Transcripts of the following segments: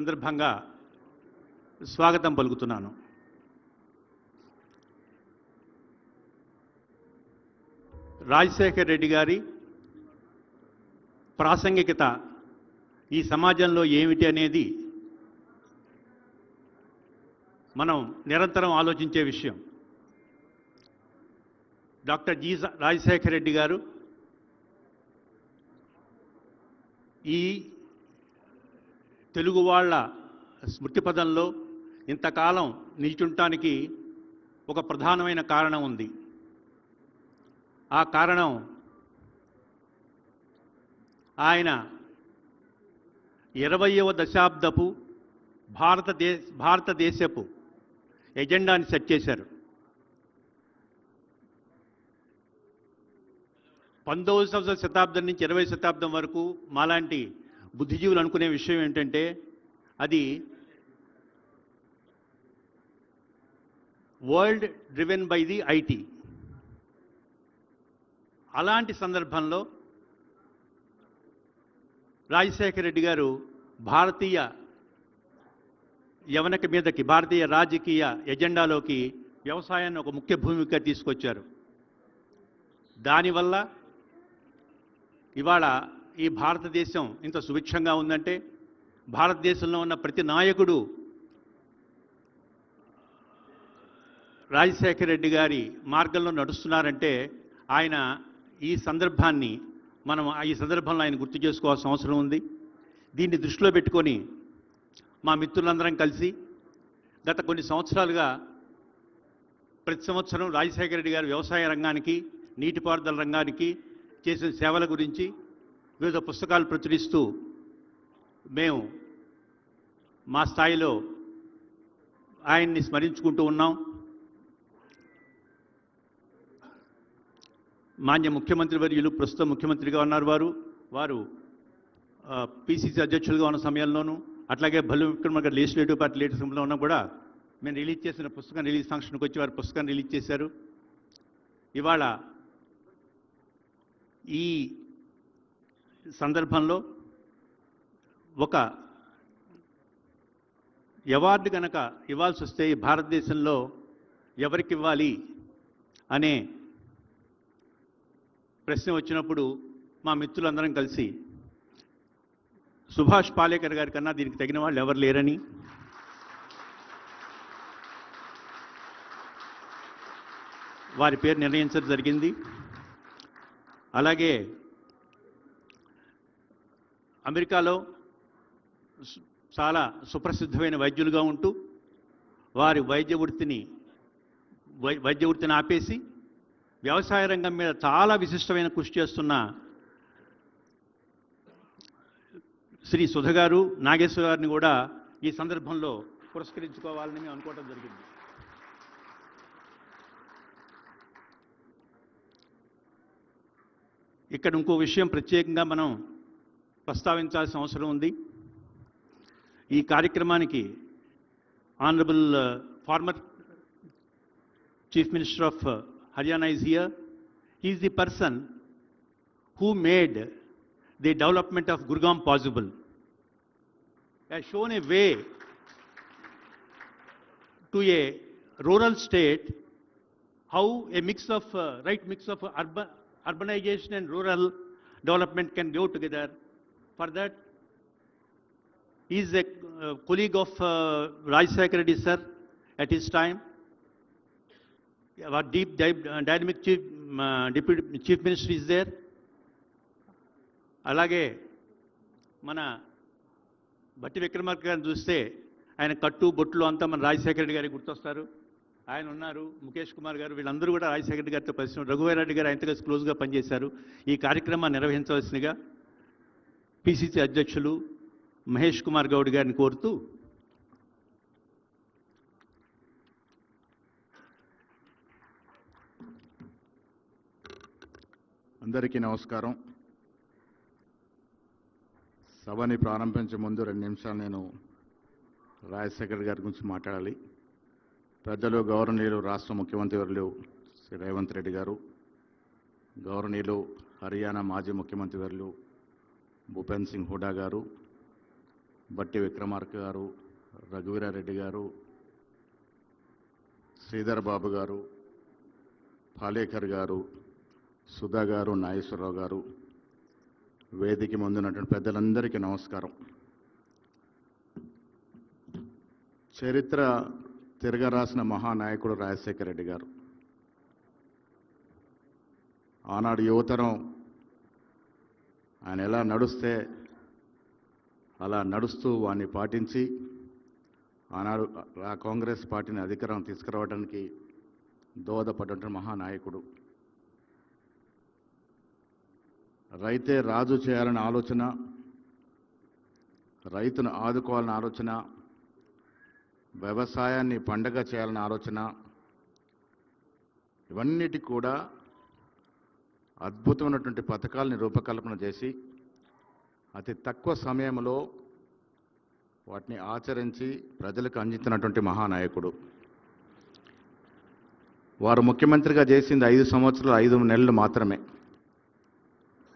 సందర్భంగా స్వాగతం పలుకుతున్నాను. రాజశేఖర్ రెడ్డి గారి ప్రాసంగికత ఈ సమాజంలో ఏమిటి అనేది మనం నిరంతరం ఆలోచించే విషయం. డాక్టర్ జి రాజశేఖర్ రెడ్డి గారు ఈ తెలుగు వాళ్ళ స్మృతి పదంలో ఇంతకాలం నిల్చుంటానికి ఒక ప్రధానమైన కారణం ఉంది. ఆ కారణం ఆయన ఇరవయవ దశాబ్దపు భారతదేశ భారతదేశపు ఎజెండాని సెట్ చేశారు. పంతొమ్మిదవ శతాబ్దం నుంచి ఇరవై శతాబ్దం వరకు మాలాంటి బుద్ధిజీవులు అనుకునే విషయం ఏంటంటే అది world driven by the IT అలాంటి సందర్భంలో రాజశేఖర రెడ్డి గారు భారతీయ యవనక మీదకి భారతీయ రాజకీయ ఎజెండాలోకి వ్యవసాయాన్ని ఒక ముఖ్య భూమిక తీసుకొచ్చారు. దానివల్ల ఇవాళ ఈ భారతదేశం ఇంత సుభిక్షంగా ఉందంటే భారతదేశంలో ఉన్న ప్రతి నాయకుడు రాజశేఖర రెడ్డి గారి మార్గంలో నడుస్తున్నారంటే ఆయన ఈ సందర్భాన్ని మనం ఈ సందర్భంలో ఆయన గుర్తు చేసుకోవాల్సిన అవసరం ఉంది. దీన్ని దృష్టిలో పెట్టుకొని మా మిత్రులందరం కలిసి గత కొన్ని సంవత్సరాలుగా ప్రతి సంవత్సరం రాజశేఖర రెడ్డి గారు వ్యవసాయ రంగానికి నీటిపారుదల రంగానికి చేసిన సేవల గురించి వివిధ పుస్తకాలు ప్రచురిస్తూ మేము మా స్థాయిలో ఆయన్ని స్మరించుకుంటూ ఉన్నాం. మాన్య ముఖ్యమంత్రి వర్యులు ప్రస్తుతం ముఖ్యమంత్రిగా ఉన్నారు వారు. వారు పిసిసి అధ్యక్షులుగా ఉన్న సమయంలోనూ అట్లాగే భల్లు విక్రమ లెజిస్లేటివ్ పార్టీ లీడర్ సమయంలో ఉన్నా కూడా మేము రిలీజ్ చేసిన పుస్తకం రిలీజ్ ఫంక్షన్కి వచ్చి వారు పుస్తకాన్ని రిలీజ్ చేశారు. ఇవాళ ఈ సందర్భంలో ఒక అవార్డు కనుక ఇవ్వాల్సి వస్తే భారతదేశంలో ఎవరికి ఇవ్వాలి అనే ప్రశ్న వచ్చినప్పుడు మా మిత్రులందరం కలిసి సుభాష్ పాలేకర్ గారి కన్నా దీనికి తగిన వాళ్ళు ఎవరు లేరని. వారి పేరు నిర్ణయించడం జరిగింది. అలాగే అమెరికాలో చాలా సుప్రసిద్ధమైన వైద్యులుగా ఉంటూ వారి వైద్య వృత్తిని వై- వైద్య వృత్తిని ఆపేసి వ్యవసాయ రంగం మీద చాలా విశిష్టమైన కృషి చేస్తున్న శ్రీ సుధ గారు నాగేశ్వర గారిని కూడా ఈ సందర్భంలో పురస్కరించుకోవాలని మేము అనుకోవడం జరిగింది. ఇక్కడ ఇంకో విషయం ప్రత్యేకంగా మనం ప్రస్తావించాల్సిన అవసరం ఉంది ఈ కార్యక్రమానికి honourable former chief minister of Haryana is here is the person who made the development of Gurgaon possible, has shown a way to a rural state how a mix of, uh, right mix of urban, urbanization and rural development can go together. For that, he is a uh, colleague of uh, Raj Secretary, sir at his time. Our deep dy- uh, dynamic chief, um, uh, deputy chief minister is there. అలాగే మన బట్టి విక్రమార్క గారిని చూస్తే ఆయన కట్టు బొట్లు అంతా మన రాజశేఖర రెడ్డి గారికి గుర్తొస్తారు ఆయన ఉన్నారు ముఖేష్ కుమార్ గారు వీళ్ళందరూ కూడా రాజశేఖర రెడ్డి గారితో పరిశ్రమ రఘువీరెడ్డి గారు ఆయనతో కలిసి క్లోజ్గా పనిచేశారు ఈ కార్యక్రమాన్ని నిర్వహించవలసిందిగా పిసిసి అధ్యక్షులు మహేష్ కుమార్ గౌడ్ గారిని కోరుతూ అందరికీ నమస్కారం. సభని ప్రారంభించే ముందు రెండు నిమిషాలు నేను రాజశేఖర్ గారి గురించి మాట్లాడాలి. పెద్దలు గౌరవనీయులు రాష్ట్ర ముఖ్యమంత్రి వర్యులు శ్రీ రేవంత్ రెడ్డి గారు గౌరవనీయులు హర్యానా మాజీ ముఖ్యమంత్రి వర్యులు భూపేంద్ర సింగ్ హుడా గారు బట్టి విక్రమార్క గారు రఘువీరారెడ్డి గారు శ్రీధర్ బాబు గారు పాలేకర్ గారు సుధా గారు నాగేశ్వరరావు గారు వేదిక ముందున్నటువంటి పెద్దలందరికీ నమస్కారం. చరిత్ర తిరగరాసిన మహానాయకుడు రాజశేఖర రెడ్డి గారు. ఆనాడు యువతరం ఆయన ఎలా నడుస్తే అలా నడుస్తూ వాడిని పాటించి ఆనాడు ఆ కాంగ్రెస్ పార్టీని అధికారం తీసుకురావడానికి దోహదపడ్డ మహానాయకుడు. రైతే రాజు చేయాలనే ఆలోచన రైతును ఆదుకోవాలనే ఆలోచన వ్యవసాయాన్ని పండగ చేయాలనే ఆలోచన ఇవన్నిటి కూడా అద్భుతమైనటువంటి పథకాలని రూపకల్పన చేసి అతి తక్కువ సమయంలో వాటిని ఆచరించి ప్రజలకు అందించినటువంటి మహానాయకుడు. వారు ముఖ్యమంత్రిగా చేసింది ఐదు సంవత్సరాలు ఐదు నెలలు మాత్రమే.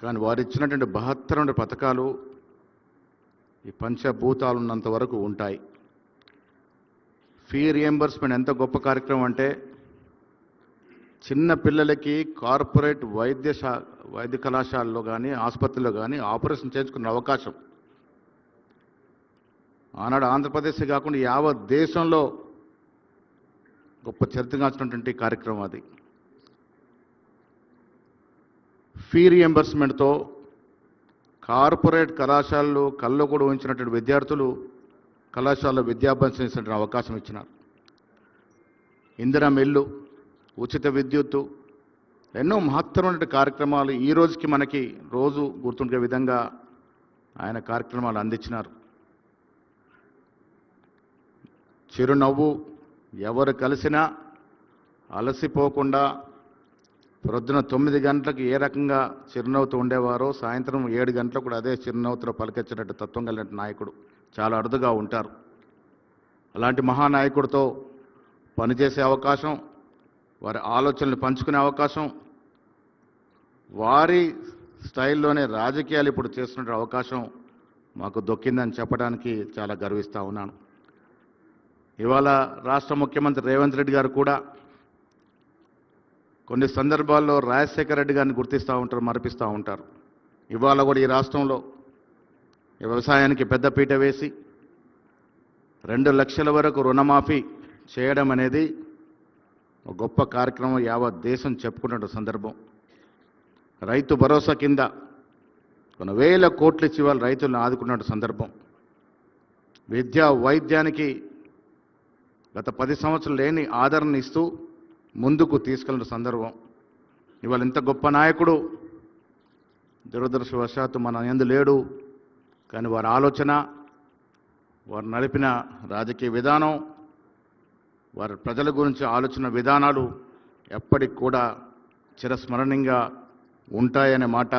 కానీ వారు ఇచ్చినటువంటి బహత్తర పథకాలు ఈ పంచభూతాలు ఉన్నంత వరకు ఉంటాయి. ఫీ రియంబర్స్మెంట్ ఎంత గొప్ప కార్యక్రమం అంటే చిన్న పిల్లలకి కార్పొరేట్ వైద్య వైద్య కళాశాలలో కానీ ఆసుపత్రిలో కానీ ఆపరేషన్ చేయించుకునే అవకాశం. ఆనాడు ఆంధ్రప్రదేశ్ కాకుండా యావత్ దేశంలో గొప్ప చరిత్రగాల్చినటువంటి కార్యక్రమం అది. ఫీ రియంబర్స్మెంట్తో కార్పొరేట్ కళాశాలలు కళ్ళు కూడా ఉంచినటువంటి విద్యార్థులు కళాశాలలో విద్యాభ్యాసం చేసినటువంటి అవకాశం ఇచ్చినారు. ఇందిరా మిల్లు ఉచిత విద్యుత్తు ఎన్నో మహత్తరమైన కార్యక్రమాలు ఈ రోజుకి మనకి రోజు గుర్తుండే విధంగా ఆయన కార్యక్రమాలు అందించినారు. చిరునవ్వు ఎవరు కలిసినా అలసిపోకుండా ప్రొద్దున తొమ్మిది గంటలకు ఏ రకంగా చిరునవ్వుతో ఉండేవారో సాయంత్రం ఏడు గంటలకు కూడా అదే చిరునవ్వుతో పలికించినట్టు తత్వం కలిగిన నాయకుడు. చాలా అరుదుగా ఉంటారు. అలాంటి మహానాయకుడితో పనిచేసే అవకాశం వారి ఆలోచనలు పంచుకునే అవకాశం వారి స్టైల్లోనే రాజకీయాలు ఇప్పుడు చేస్తున్న అవకాశం మాకు దొక్కిందని చెప్పడానికి చాలా గర్విస్తూ ఉన్నాను. ఇవాళ రాష్ట్ర ముఖ్యమంత్రి రేవంత్ రెడ్డి గారు కూడా కొన్ని సందర్భాల్లో రాజశేఖర రెడ్డి గారిని గుర్తిస్తూ ఉంటారు మరిపిస్తూ ఉంటారు. ఇవాళ కూడా ఈ రాష్ట్రంలో ఈ వ్యవసాయానికి పెద్దపీట వేసి రెండు లక్షల వరకు రుణమాఫీ చేయడం అనేది ఒక గొప్ప కార్యక్రమం యావత్ దేశం చెప్పుకున్న సందర్భం. రైతు భరోసా కింద కొన్ని వేల కోట్లు ఇచ్చి వాళ్ళు రైతులను ఆదుకున్న సందర్భం. విద్యా వైద్యానికి గత పది సంవత్సరాలు లేని ఆదరణ ఇస్తూ ముందుకు తీసుకెళ్ళిన సందర్భం. ఇవాళ ఇంత గొప్ప నాయకుడు దురదృష్టవశాత్తు మన ఎందు లేడు. కానీ వారి ఆలోచన వారు నడిపిన రాజకీయ విధానం వారి ప్రజల గురించి ఆలోచన విధానాలు ఎప్పటికి కూడా చిరస్మరణీయంగా ఉంటాయనే మాట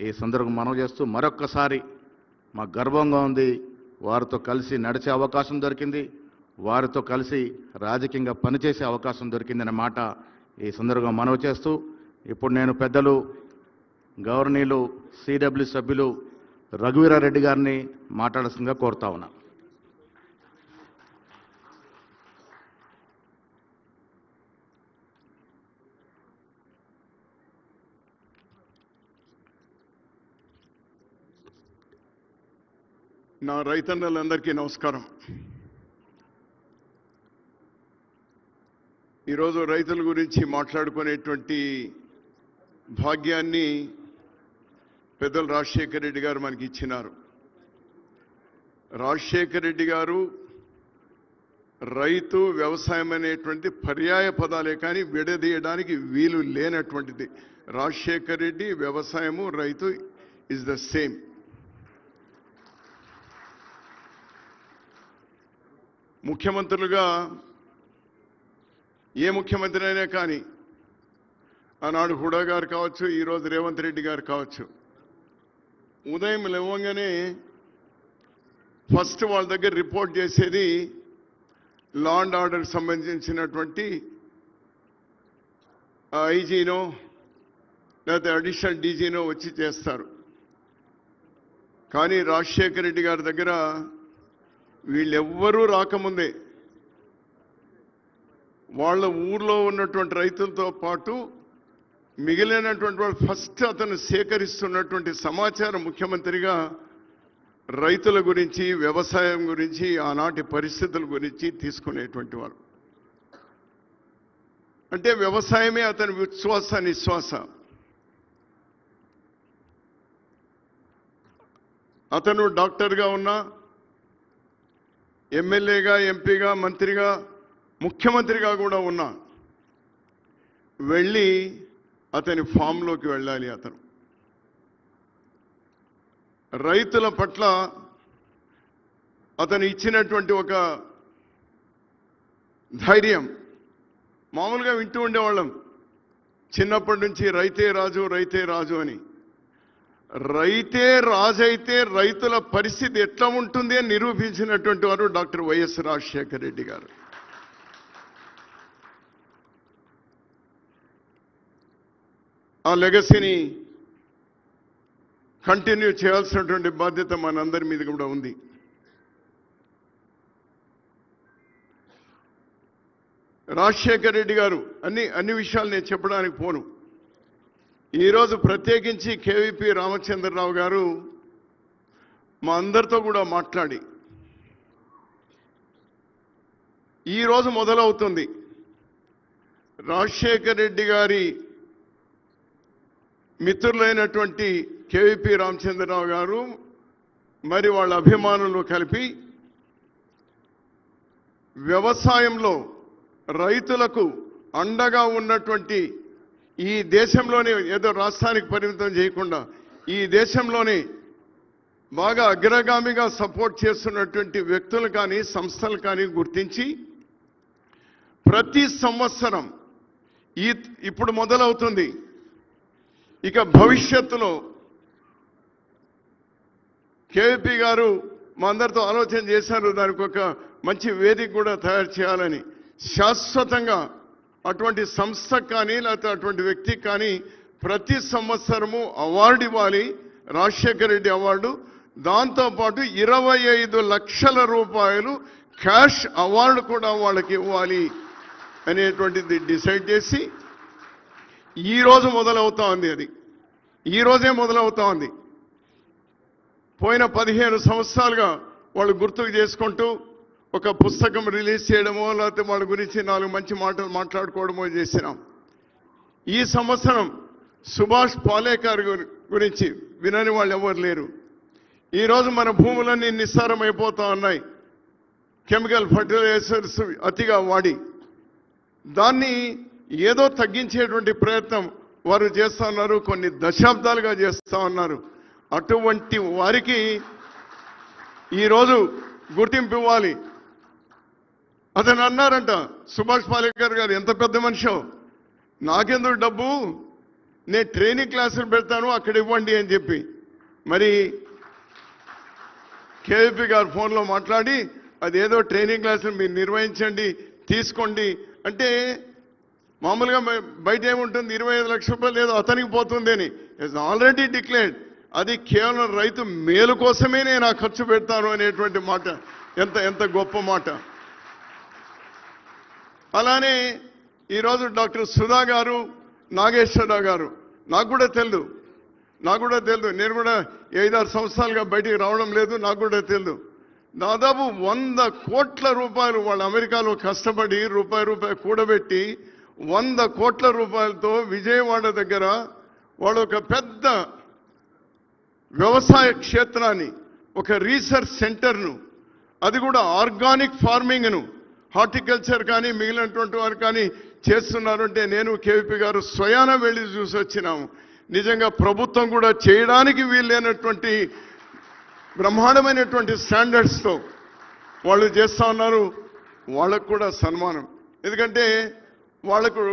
ఈ సందర్భం మనం చేస్తూ మరొక్కసారి మా గర్వంగా ఉంది. వారితో కలిసి నడిచే అవకాశం దొరికింది. వారితో కలిసి రాజకీయంగా పనిచేసే అవకాశం దొరికిందనే మాట ఈ సందర్భంగా మనవి చేస్తూ ఇప్పుడు నేను పెద్దలు గవర్నీలు సిడబ్ల్యూ సభ్యులు రఘువీరారెడ్డి గారిని మాట్లాడాల్సిందిగా కోరుతా ఉన్నా. నా రైతన్నలందరికీ నమస్కారం. ఈరోజు రైతుల గురించి మాట్లాడుకునేటువంటి భాగ్యాన్ని పెద్దలు రాజశేఖర రెడ్డి గారు మనకి ఇచ్చినారు. రాజశేఖర రెడ్డి గారు రైతు వ్యవసాయం అనేటువంటి పర్యాయ పదాలే కానీ విడదీయడానికి వీలు లేనటువంటిది. రాజశేఖర రెడ్డి వ్యవసాయము రైతు ఇస్ ద సేమ్ ముఖ్యమంత్రులుగా ఏ ముఖ్యమంత్రి అయినా కానీ ఆనాడు హుడా గారు కావచ్చు ఈరోజు రేవంత్ రెడ్డి గారు కావచ్చు ఉదయం లేవగానే ఫస్ట్ వాళ్ళ దగ్గర రిపోర్ట్ చేసేది లా అండ్ ఆర్డర్ సంబంధించినటువంటి ఐజీనో లేకపోతే అడిషనల్ డీజీనో వచ్చి చేస్తారు. కానీ రాజశేఖర రెడ్డి గారి దగ్గర వీళ్ళెవ్వరూ రాకముందే వాళ్ళ ఊర్లో ఉన్నటువంటి రైతులతో పాటు మిగిలినటువంటి వాళ్ళు ఫస్ట్ అతను సేకరిస్తున్నటువంటి సమాచారం ముఖ్యమంత్రిగా రైతుల గురించి వ్యవసాయం గురించి ఆనాటి పరిస్థితుల గురించి తీసుకునేటువంటి వారు. అంటే వ్యవసాయమే అతని విశ్వాస నిశ్వాస. అతను డాక్టర్గా ఉన్నా ఎమ్మెల్యేగా ఎంపీగా మంత్రిగా ముఖ్యమంత్రిగా కూడా ఉన్నా వెళ్ళి అతని ఫామ్లోకి వెళ్ళాలి అతను. రైతుల పట్ల అతను ఇచ్చినటువంటి ఒక ధైర్యం మామూలుగా వింటూ ఉండేవాళ్ళం. చిన్నప్పటి నుంచి రైతే రాజు రైతే రాజు అని. రైతే రాజైతే రైతుల పరిస్థితి ఎట్లా ఉంటుంది అని నిరూపించినటువంటి వారు డాక్టర్ వైఎస్ రాజశేఖర రెడ్డి గారు. ఆ లెగసీని కంటిన్యూ చేయాల్సినటువంటి బాధ్యత మనందరి మీద కూడా ఉంది. రాజశేఖర రెడ్డి గారు అన్ని అన్ని విషయాలు నేను చెప్పడానికి పోను. ఈరోజు ప్రత్యేకించి కేవీపీ రామచంద్రరావు గారు మా అందరితో కూడా మాట్లాడి ఈరోజు మొదలవుతుంది రాజశేఖర్ రెడ్డి గారి మిత్రులైనటువంటి కేవీపీ రామచంద్రరావు గారు మరి వాళ్ళ అభిమానులు కలిపి వ్యవసాయంలో రైతులకు అండగా ఉన్నటువంటి ఈ దేశంలోనే ఏదో రాష్ట్రానికి పరిమితం చేయకుండా ఈ దేశంలోని బాగా అగ్రగామిగా సపోర్ట్ చేస్తున్నటువంటి వ్యక్తులు కానీ సంస్థలు కానీ గుర్తించి ప్రతి సంవత్సరం ఈ ఇప్పుడు మొదలవుతుంది. ఇక భవిష్యత్తులో కేవీపీ గారు మా అందరితో ఆలోచన చేశారు. దానికి ఒక మంచి వేదిక కూడా తయారు చేయాలని శాశ్వతంగా అటువంటి సంస్థ కానీ లేకపోతే అటువంటి వ్యక్తి కానీ ప్రతి సంవత్సరము అవార్డు ఇవ్వాలి. రాజశేఖర రెడ్డి అవార్డు. దాంతోపాటు ఇరవై ఐదు లక్షల రూపాయలు క్యాష్ అవార్డు కూడా వాళ్ళకి ఇవ్వాలి అనేటువంటిది డిసైడ్ చేసి ఈ రోజు మొదలవుతా ఉంది అది. ఈరోజే మొదలవుతా ఉంది. పోయిన పదిహేను సంవత్సరాలుగా వాళ్ళు గుర్తుకు చేసుకుంటూ ఒక పుస్తకం రిలీజ్ చేయడమో లేకపోతే వాళ్ళ గురించి నాలుగు మంచి మాటలు మాట్లాడుకోవడమో చేసినాం. ఈ సంవత్సరం సుభాష్ పాలేకర్ గురి- గురించి వినని వాళ్ళు ఎవరు లేరు. ఈరోజు మన భూములన్నీ నిస్సారమైపోతూ ఉన్నాయి. కెమికల్ ఫర్టిలైజర్స్ అతిగా వాడి. దాన్ని ఏదో తగ్గించేటువంటి ప్రయత్నం వారు చేస్తూ ఉన్నారు కొన్ని దశాబ్దాలుగా చేస్తూ ఉన్నారు. అటువంటి వారికి ఈరోజు గుర్తింపు ఇవ్వాలి. అతను అన్నారంట సుభాష్ పాలేకర్ గారు ఎంత పెద్ద మనిషో. నాకెందుకు డబ్బు? నేను ట్రైనింగ్ క్లాసులు పెడతాను అక్కడ ఇవ్వండి అని చెప్పి. మరి కేవీపీ గారు ఫోన్లో మాట్లాడి అదేదో ట్రైనింగ్ క్లాసులు మీరు నిర్వహించండి తీసుకోండి. అంటే మామూలుగా బయట ఏముంటుంది ఇరవై ఐదు లక్షల రూపాయలు ఏదో అతనికి పోతుంది అని. ఇట్స్ ఆల్రెడీ డిక్లేర్డ్ అది కేవలం రైతు మేలు కోసమే నేను ఆ ఖర్చు పెడతాను అనేటువంటి మాట. ఎంత ఎంత గొప్ప మాట. అలానే ఈరోజు డాక్టర్ సుధా గారు నాగేశ్వరరావు గారు నాకు కూడా తెలియదు నాకు కూడా తెలియదు నేను కూడా ఐదారు సంవత్సరాలుగా బయటికి రావడం లేదు నాకు కూడా తెలియదు దాదాపు వంద కోట్ల రూపాయలు వాళ్ళు అమెరికాలో కష్టపడి రూపాయి రూపాయి కూడబెట్టి వంద కోట్ల రూపాయలతో విజయవాడ దగ్గర వాళ్ళు ఒక పెద్ద వ్యవసాయ క్షేత్రాన్ని ఒక రీసెర్చ్ సెంటర్ను అది కూడా ఆర్గానిక్ ఫార్మింగ్ను హార్టికల్చర్ కానీ మిగిలినటువంటి వారు కానీ చేస్తున్నారు అంటే నేను కేవీపీ గారు స్వయాన వెళ్ళి చూసి వచ్చినాము. నిజంగా ప్రభుత్వం కూడా చేయడానికి వీల్లేనటువంటి బ్రహ్మాండమైనటువంటి స్టాండర్డ్స్తో వాళ్ళు చేస్తూ ఉన్నారు. వాళ్ళకు కూడా సన్మానం. ఎందుకంటే వాళ్ళకు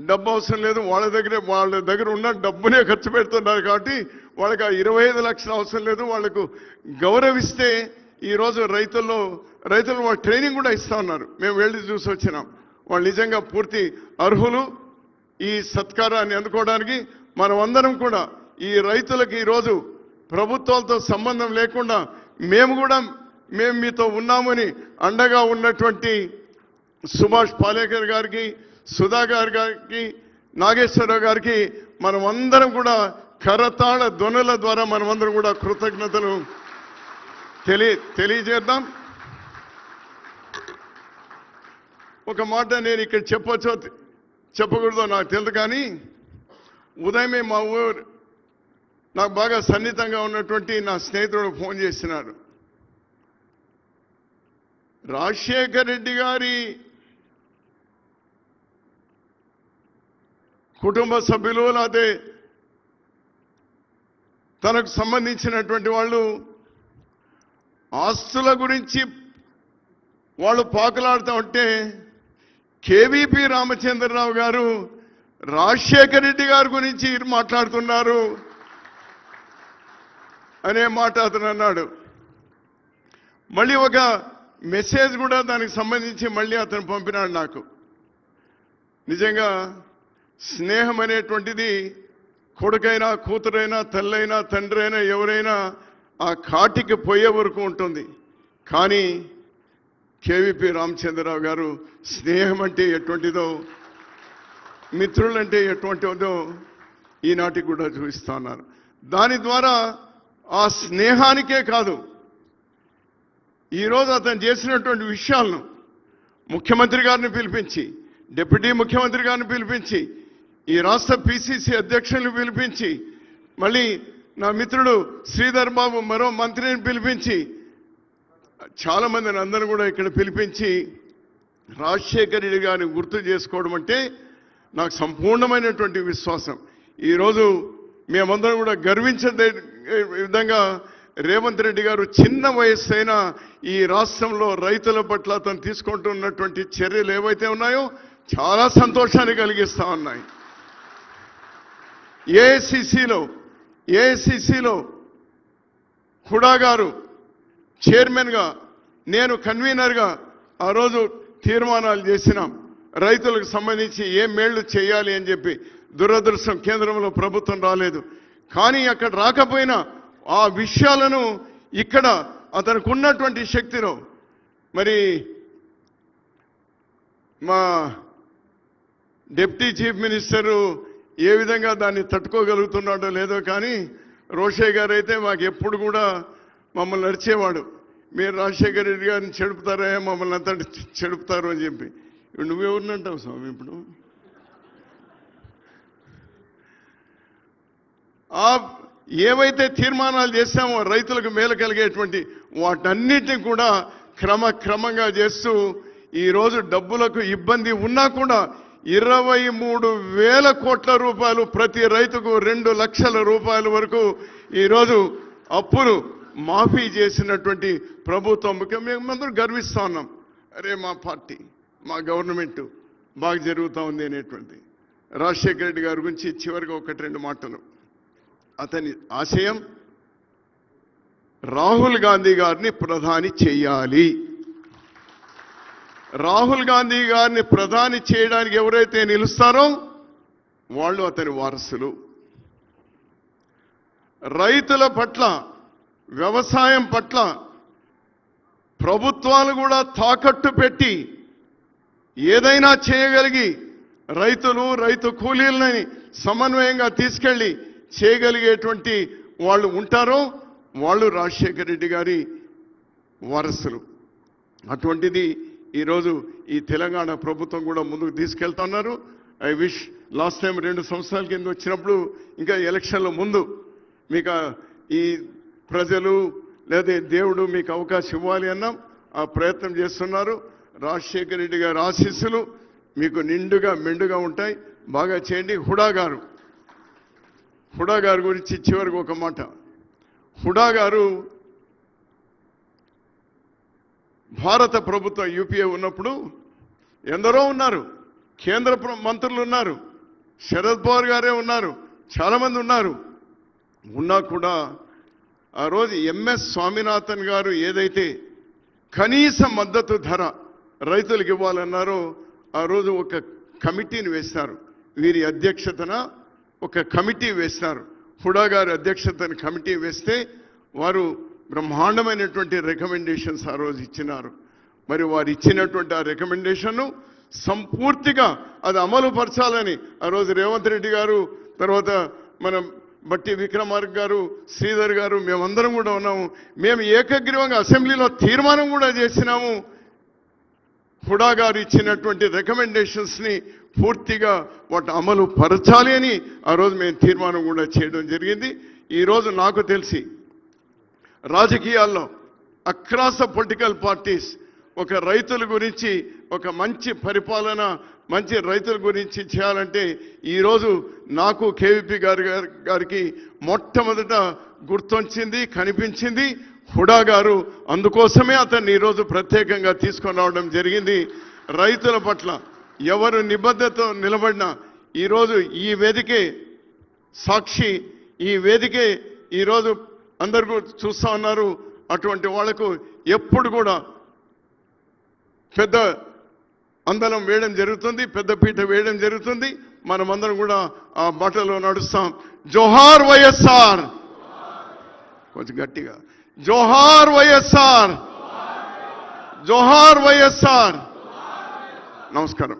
డబ్బు అవసరం లేదు. వాళ్ళ దగ్గరే వాళ్ళ దగ్గర ఉన్న డబ్బునే ఖర్చు పెడుతున్నారు కాబట్టి వాళ్ళకి ఆ ఇరవై ఐదు లక్షలు అవసరం లేదు. వాళ్ళకు గౌరవిస్తే ఈరోజు రైతుల్లో రైతులు వాళ్ళు ట్రైనింగ్ కూడా ఇస్తా ఉన్నారు. మేము వెళ్ళి చూసి వచ్చినాం. వాళ్ళు నిజంగా పూర్తి అర్హులు. ఈ సత్కారాన్ని అందుకోవడానికి మనం అందరం కూడా ఈ రైతులకు ఈరోజు ప్రభుత్వాలతో సంబంధం లేకుండా మేము కూడా మేము మీతో ఉన్నామని అండగా ఉన్నటువంటి సుభాష్ పాలేకర్ గారికి సుధాకర్ గారికి నాగేశ్వరరావు గారికి మనం అందరం కూడా కరతాళ ధ్వనుల ద్వారా మనమందరం కూడా కృతజ్ఞతలు. తెలియ తెలియజేద్దాం. ఒక మాట నేను ఇక్కడ చెప్పొచ్చో చెప్పకూడదో నాకు తెలియదు కానీ ఉదయమే మా ఊరు నాకు బాగా సన్నిహితంగా ఉన్నటువంటి నా స్నేహితుడు ఫోన్ చేసినాడు. రాజశేఖర్ రెడ్డి గారి కుటుంబ సభ్యులు లేకపోతే తనకు సంబంధించినటువంటి వాళ్ళు ఆస్తుల గురించి వాళ్ళు పాకులాడుతూ ఉంటే కేవీపీ రామచంద్రరావు గారు రాజశేఖర రెడ్డి గారి గురించి మాట్లాడుతున్నారు అనే మాట అతను అన్నాడు. మళ్ళీ ఒక మెసేజ్ కూడా దానికి సంబంధించి మళ్ళీ అతను పంపినాడు నాకు. నిజంగా స్నేహం అనేటువంటిది కొడుకైనా కూతురైనా తల్లైనా తండ్రైనా ఎవరైనా ఆ కాటికి పోయే వరకు ఉంటుంది. కానీ కేవీపీ రామచంద్రరావు గారు స్నేహం అంటే ఎటువంటిదో మిత్రులంటే ఎటువంటిదో ఈనాటికి కూడా చూపిస్తా ఉన్నారు. దాని ద్వారా ఆ స్నేహానికే కాదు ఈరోజు అతను చేసినటువంటి విషయాలను ముఖ్యమంత్రి గారిని పిలిపించి డిప్యూటీ ముఖ్యమంత్రి గారిని పిలిపించి ఈ రాష్ట్ర పిసిసి అధ్యక్షులను పిలిపించి మళ్ళీ నా మిత్రుడు శ్రీధర్ బాబు మరో మంత్రిని పిలిపించి చాలా మందిని అందరూ కూడా ఇక్కడ పిలిపించి రాజశేఖర రెడ్డి గారిని గుర్తు చేసుకోవడం అంటే నాకు సంపూర్ణమైనటువంటి విశ్వాసం. ఈరోజు మేమందరం కూడా గర్వించే విధంగా రేవంత్ రెడ్డి గారు చిన్న వయస్సు అయినా ఈ రాష్ట్రంలో రైతుల పట్ల అతను తీసుకుంటున్నటువంటి చర్యలు ఏవైతే ఉన్నాయో చాలా సంతోషాన్ని కలిగిస్తూ ఉన్నాయి. ఏఐసిసిలో ఏఐసిసిలో హుడా గారు చైర్మన్గా నేను కన్వీనర్గా ఆ రోజు తీర్మానాలు చేసినాం. రైతులకు సంబంధించి ఏం మేళ్ళు చేయాలి అని చెప్పి దురదృష్టం కేంద్రంలో ప్రభుత్వం రాలేదు. కానీ అక్కడ రాకపోయినా ఆ విషయాలను ఇక్కడ అతనికి ఉన్నటువంటి శక్తిలో మరి మా డిప్యూటీ చీఫ్ మినిస్టరు ఏ విధంగా దాన్ని తట్టుకోగలుగుతున్నాడో లేదో కానీ రోషే గారు అయితే మాకు ఎప్పుడు కూడా మమ్మల్ని నడిచేవాడు. మీరు రాజశేఖర రెడ్డి గారిని చెడుపుతారా మమ్మల్ని అంతా చెడుపుతారు అని చెప్పి. నువ్వెవరిని అంటావు స్వామి ఇప్పుడు? ఆ ఏవైతే తీర్మానాలు చేస్తామో రైతులకు మేలు కలిగేటువంటి వాటన్నిటిని కూడా క్రమక్రమంగా చేస్తూ ఈరోజు డబ్బులకు ఇబ్బంది ఉన్నా కూడా ఇరవై మూడు వేల కోట్ల రూపాయలు ప్రతి రైతుకు రెండు లక్షల రూపాయల వరకు ఈరోజు అప్పులు మాఫీ చేసినటువంటి ప్రభుత్వం ముఖ్యం. గర్విస్తా ఉన్నాం. అరే మా పార్టీ మా గవర్నమెంట్ బాగా జరుగుతూ ఉంది అనేటువంటి రాజశేఖర రెడ్డి గారి గురించి చివరిగా ఒకటి రెండు మాటలు. అతని ఆశయం రాహుల్ గాంధీ గారిని ప్రధాని చేయాలి. రాహుల్ గాంధీ గారిని ప్రధాని చేయడానికి ఎవరైతే నిలుస్తారో వాళ్ళు అతని వారసులు. రైతుల పట్ల వ్యవసాయం పట్ల ప్రభుత్వాలు కూడా తాకట్టు పెట్టి ఏదైనా చేయగలిగి రైతులు రైతు కూలీలని సమన్వయంగా తీసుకెళ్ళి చేయగలిగేటువంటి వాళ్ళు ఉంటారో వాళ్ళు రాజశేఖర రెడ్డి గారి వారసులు. అటువంటిది ఈరోజు ఈ తెలంగాణ ప్రభుత్వం కూడా ముందుకు తీసుకెళ్తున్నారు. ఐ విష్ లాస్ట్ టైం రెండు సంవత్సరాల కింద వచ్చినప్పుడు ఇంకా ఎలక్షన్ల ముందు మీకు ఈ ప్రజలు లేదా దేవుడు మీకు అవకాశం ఇవ్వాలి అన్నాం. ఆ ప్రయత్నం చేస్తున్నారు. రాజశేఖర రెడ్డి గారి ఆశీస్సులు మీకు నిండుగా మెండుగా ఉంటాయి. బాగా చేయండి. హుడా గారు. హుడా గారి గురించి చివరికి ఒక మాట. హుడా గారు భారత ప్రభుత్వం యూపీఏ ఉన్నప్పుడు ఎందరో ఉన్నారు. కేంద్ర మంత్రులు ఉన్నారు. శరద్ పవార్ గారే ఉన్నారు. చాలామంది ఉన్నారు. ఉన్నా కూడా ఆ రోజు ఎంఎస్ స్వామినాథన్ గారు ఏదైతే కనీస మద్దతు ధర రైతులకు ఇవ్వాలన్నారో ఆ రోజు ఒక కమిటీని వేశారు. వీరి అధ్యక్షతన ఒక కమిటీ వేశారు. హుడా గారి అధ్యక్షతన కమిటీ వేస్తే వారు బ్రహ్మాండమైనటువంటి రికమెండేషన్స్ ఆ రోజు ఇచ్చినారు. మరి వారు ఇచ్చినటువంటి ఆ రికమెండేషన్ను సంపూర్తిగా అది అమలు పరచాలని ఆ రోజు రేవంత్ రెడ్డి గారు తర్వాత మన బట్టి విక్రమార్క గారు శ్రీధర్ గారు మేమందరం కూడా ఉన్నాము. మేము ఏకగ్రీవంగా అసెంబ్లీలో తీర్మానం కూడా చేసినాము. హుడా గారు ఇచ్చినటువంటి రికమెండేషన్స్ని పూర్తిగా వాటి అమలు పరచాలి అని ఆ రోజు మేము తీర్మానం కూడా చేయడం జరిగింది. ఈరోజు నాకు తెలిసి రాజకీయాల్లో అక్రాస పొలిటికల్ పార్టీస్ ఒక రైతుల గురించి ఒక మంచి పరిపాలన మంచి రైతుల గురించి చేయాలంటే ఈరోజు నాకు కేవీపీ గారి గారికి మొట్టమొదట గుర్తొచ్చింది కనిపించింది హుడా గారు. అందుకోసమే అతన్ని ఈరోజు ప్రత్యేకంగా తీసుకొని రావడం జరిగింది. రైతుల పట్ల ఎవరు నిబద్ధతో నిలబడినా ఈరోజు ఈ వేదికే సాక్షి ఈ వేదికే ఈరోజు అందరు చూస్తూ చూస్తా ఉన్నారు. అటువంటి వాళ్ళకు ఎప్పుడు కూడా పెద్ద అందలం వేయడం జరుగుతుంది పెద్దపీట వేయడం జరుగుతుంది. మనమందరం కూడా ఆ బట్టలో నడుస్తాం. జోహార్ వైఎస్ఆర్. కొంచెం గట్టిగా. జోహార్ వైఎస్ఆర్. జోహార్ వైఎస్ఆర్. నమస్కారం.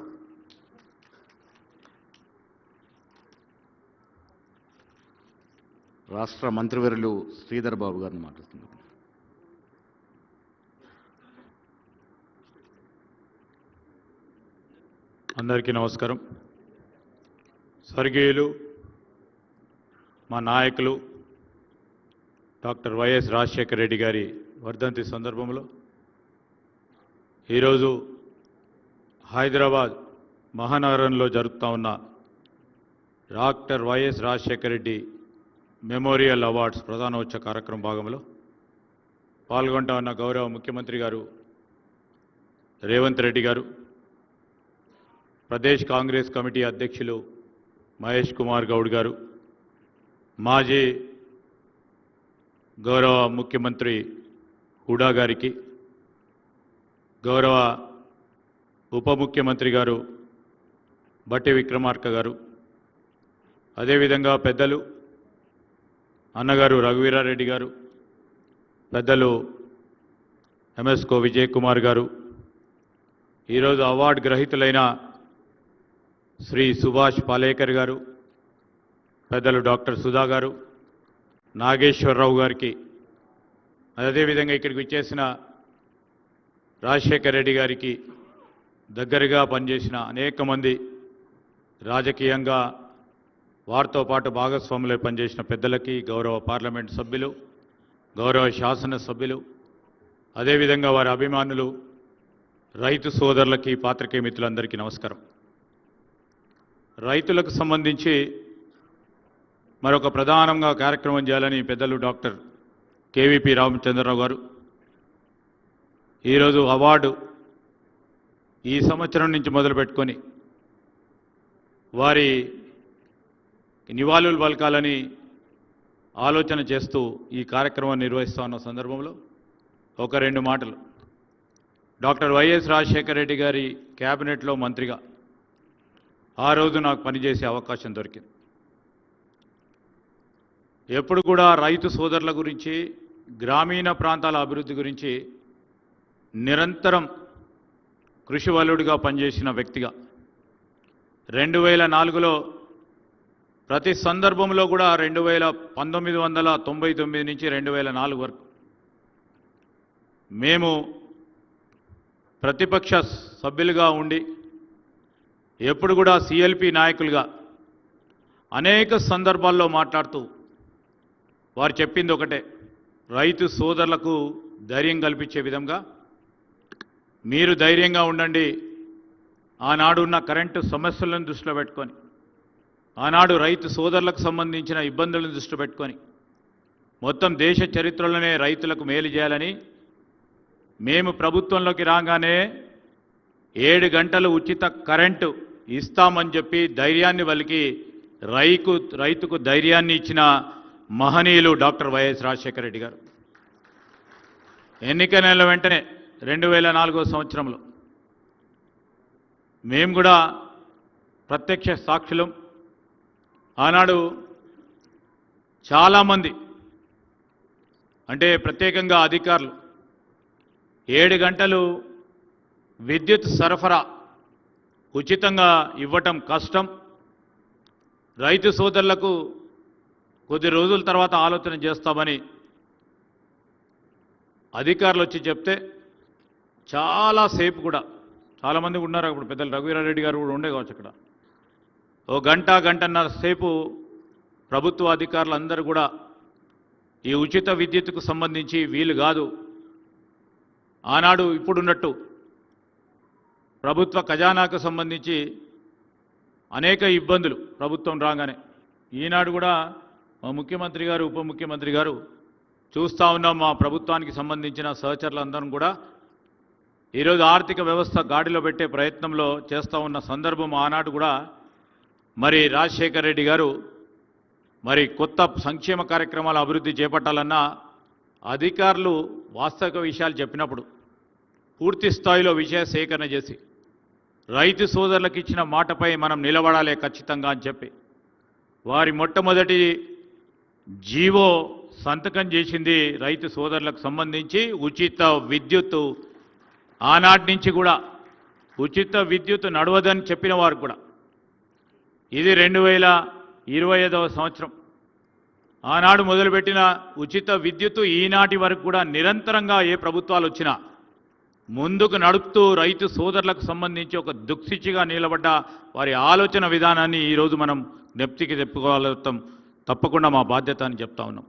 రాష్ట్ర మంత్రివర్యులు శ్రీధర్ బాబు గారిని మాట్లాడుతున్నారు అందరికీ నమస్కారం. స్వర్గీయులు మా నాయకులు డాక్టర్ వైఎస్ రాజశేఖర రెడ్డి గారి వర్ధంతి సందర్భంలో ఈరోజు హైదరాబాద్ మహానగరంలో జరుగుతూ ఉన్న doctor YS Rajasekhara Reddy memorial awards ప్రధానోత్సవ కార్యక్రమం భాగంలో పాల్గొంటా ఉన్న గౌరవ ముఖ్యమంత్రి గారు రేవంత్ రెడ్డి గారు ప్రదేశ్ కాంగ్రెస్ కమిటీ అధ్యక్షులు మహేష్ కుమార్ గౌడ్ గారు మాజీ గౌరవ ముఖ్యమంత్రి హుడా గారికి గౌరవ ఉప ముఖ్యమంత్రి గారు బట్టి విక్రమార్క గారు అదేవిధంగా పెద్దలు అన్నగారు రఘువీరారెడ్డి గారు పెద్దలు ఎంఎస్కో విజయ్ కుమార్ గారు ఈరోజు అవార్డు గ్రహీతులైన శ్రీ సుభాష్ పాలేకర్ గారు పెద్దలు డాక్టర్ సుధా గారు నాగేశ్వరరావు గారికి అదేవిధంగా ఇక్కడికి వచ్చేసిన రాజశేఖర్ రెడ్డి గారికి దగ్గరగా పనిచేసిన అనేక మంది రాజకీయంగా వారితో పాటు భాగస్వాములై పనిచేసిన పెద్దలకి గౌరవ పార్లమెంట్ సభ్యులు గౌరవ శాసన సభ్యులు అదేవిధంగా వారి అభిమానులు రైతు సోదరులకి పాత్రికేయ మిత్రులందరికీ నమస్కారం. రైతులకు సంబంధించి మరొక ప్రధానంగా కార్యక్రమం చేయాలని పెద్దలు డాక్టర్ కేవీపీ రామచంద్రరావు గారు. ఈరోజు అవార్డు ఈ సంవత్సరం నుంచి మొదలుపెట్టుకొని వారి నివాళులు పలకాలని ఆలోచన చేస్తూ ఈ కార్యక్రమాన్ని నిర్వహిస్తా ఉన్న సందర్భంలో ఒక రెండు మాటలు. డాక్టర్ వైఎస్ రాజశేఖర రెడ్డి గారి క్యాబినెట్లో మంత్రిగా ఆ రోజు నాకు పనిచేసే అవకాశం దొరికింది. ఎప్పుడు కూడా రైతు సోదరుల గురించి గ్రామీణ ప్రాంతాల అభివృద్ధి గురించి నిరంతరం కృషి వల్లుడిగా పనిచేసిన వ్యక్తిగా రెండు వేల నాలుగులో ప్రతి సందర్భంలో కూడా రెండు వేల పంతొమ్మిది వందల తొంభై తొమ్మిది నుంచి రెండు వేల నాలుగు వరకు మేము ప్రతిపక్ష సభ్యులుగా ఉండి ఎప్పుడు కూడా సిఎల్పి నాయకులుగా అనేక సందర్భాల్లో మాట్లాడుతూ వారు చెప్పింది ఒకటే రైతు సోదరులకు ధైర్యం కల్పించే విధంగా మీరు ధైర్యంగా ఉండండి. ఆనాడు ఉన్న కరెంటు సమస్యలను దృష్టిలో పెట్టుకొని ఆనాడు రైతు సోదరులకు సంబంధించిన ఇబ్బందులను దృష్టిలో పెట్టుకొని మొత్తం దేశ చరిత్రలోనే రైతులకు మేలు చేయాలని మేము ప్రభుత్వంలోకి రాగానే ఏడు గంటలు ఉచిత కరెంటు ఇస్తామని చెప్పి ధైర్యాన్ని వలికి రైతు రైతుకు ధైర్యాన్ని ఇచ్చిన మహనీయులు డాక్టర్ వైఎస్ రాజశేఖర రెడ్డి గారు. ఎన్నికల వెంటనే రెండు వేల నాలుగో సంవత్సరంలో మేము కూడా ప్రత్యక్ష సాక్షులం. ఆనాడు చాలామంది అంటే ప్రత్యేకంగా అధికారులు ఏడు గంటలు విద్యుత్ సరఫరా ఉచితంగా ఇవ్వటం కష్టం. రైతు సోదరులకు కొద్ది రోజుల తర్వాత ఆలోచన చేస్తామని అధికారులు వచ్చి చెప్తే చాలాసేపు కూడా చాలామంది ఉన్నారు అప్పుడు పెద్దలు రఘువీరారెడ్డి గారు కూడా ఉండే కావచ్చు అక్కడ. ఓ గంట గంటన్నర సేపు ప్రభుత్వ అధికారులు అందరూ కూడా ఈ ఉచిత విద్యుత్తుకు సంబంధించి వీలు కాదు. ఆనాడు ఇప్పుడున్నట్టు ప్రభుత్వ ఖజానాకు సంబంధించి అనేక ఇబ్బందులు ప్రభుత్వం రాగానే. ఈనాడు కూడా మా ముఖ్యమంత్రి గారు ఉప ముఖ్యమంత్రి గారు చూస్తూ ఉన్నాం మా ప్రభుత్వానికి సంబంధించిన సహచరులందరం కూడా. ఈరోజు ఆర్థిక వ్యవస్థ గాడిలో పెట్టే ప్రయత్నంలో చేస్తూ ఉన్న సందర్భం ఆనాడు కూడా మరి రాజశేఖర్ రెడ్డి గారు మరి కొత్త సంక్షేమ కార్యక్రమాల అభివృద్ధి చేపట్టాలన్నా అధికారులు వాస్తవిక విషయాలు చెప్పినప్పుడు పూర్తి స్థాయిలో విషయ సేకరణ చేసి రైతు సోదరులకు ఇచ్చిన మాటపై మనం నిలబడాలి ఖచ్చితంగా అని చెప్పి. వారి మొట్టమొదటి జీవో సంతకం చేసింది రైతు సోదరులకు సంబంధించి ఉచిత విద్యుత్ ఆనాటి నుంచి కూడా ఉచిత విద్యుత్ నడవదని చెప్పిన వారు కూడా. ఇది రెండు వేల ఇరవై ఐదవ సంవత్సరం. ఆనాడు మొదలుపెట్టిన ఉచిత విద్యుత్ ఈనాటి వరకు కూడా నిరంతరంగా ఏ ప్రభుత్వాలు వచ్చినా ముందుకు నడుపుతూ రైతు సోదరులకు సంబంధించి ఒక దుక్సిచ్చిగా నిలబడ్డ వారి ఆలోచన విధానాన్ని ఈరోజు మనం జ్ఞప్తికి తెప్పుకోగలుగుతాం. తప్పకుండా మా బాధ్యత అని చెప్తా ఉన్నాం.